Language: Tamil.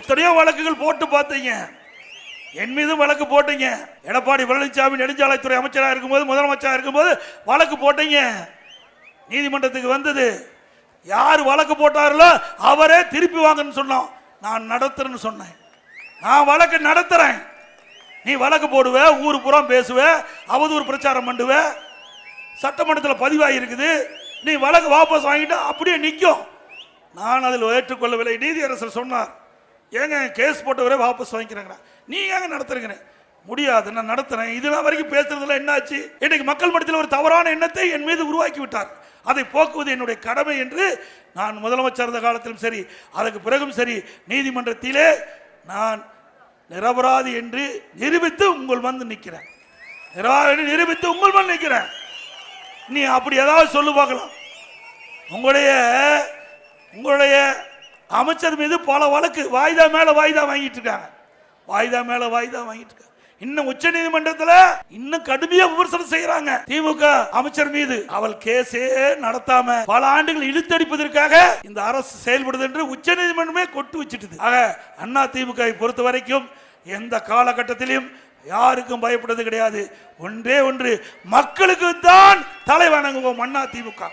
எத்தனையோ வழக்குகள் போட்டு பார்த்தீங்க. என் மீது வழக்கு போட்டீங்க. எடப்பாடி பழனிசாமி நெடுஞ்சாலைத்துறை அமைச்சராக இருக்கும்போது முதலமைச்சராக இருக்கும்போது வழக்கு போட்டீங்க. நீதிமன்றத்துக்கு வந்தது. யார் வழக்கு போட்டார்களோ அவரே திருப்பி வாங்கன்னு சொன்னோம். நான் நடத்துறேன்னு சொன்னேன். நான் வழக்கு நடத்துறேன். நீ வழக்கு போடுவ ஊர் புறம் பேசுவ அவதூறு பிரச்சாரம் பண்ணுவ. சட்டமன்றத்தில் பதிவாகி இருக்குது. நீ வழக்கு வாபஸ் வாங்கிட்டு அப்படியே நிற்கும் நான் அதில் ஏற்றுக்கொள்ளவில்லை. நீதியரசர் சொன்னார். ஏங்க கேஸ் போட்டவரே வாபஸ் வாங்கிக்கிறாங்க நீ ஏங்க நடத்துறீங்க? முடியாது நான் நடத்துறேன். இதெல்லாம் வரைக்கும் பேசுறதுல என்னாச்சு இன்னைக்கு மக்கள் மட்டத்தில் ஒரு தவறான எண்ணத்தை என் மீது உருவாக்கி விட்டார். அதை போக்குவது என்னுடைய கடமை என்று நான் முதலமைச்சர் இருந்த காலத்திலும் சரி அதற்கு பிறகும் சரி நீதிமன்றத்திலே நான் நிரபராதி என்று நிரூபித்து உங்கள் வந்து நிற்கிறேன். நிரபராதி நிரூபித்து உங்கள் வந்து நிற்கிறேன். நீ அப்படி ஏதாவது சொல்லு பார்க்கலாம். உங்களுடைய உங்களுடைய அமைச்சர் மீது பல வழக்கு வாய்தா மேல வாய்தா வாங்கிட்டு இருக்காங்க. வாய்தா மேல வாய்தா வாங்கிட்டு இருக்காங்க. இன்னும் உச்ச நீதிமன்றத்தில் இன்னும் கடுமையா விமர்சனம் செய்யறாங்க. திமுக அமைச்சர் மீது அவள் கேஸே நடத்தாம பல ஆண்டுகள் இழுத்தடிப்பதற்காக இந்த அரசு செயல்படுது என்று உச்ச நீதிமன்றமே கொட்டு வச்சுட்டு ஆக அண்ணா திமுக பொறுத்த வரைக்கும் எந்த காலகட்டத்திலும் யாருக்கும் பயப்படுறது கிடையாது. ஒன்றே ஒன்று மக்களுக்கு தான் தலை வணங்குவோம் அண்ணா திமுக.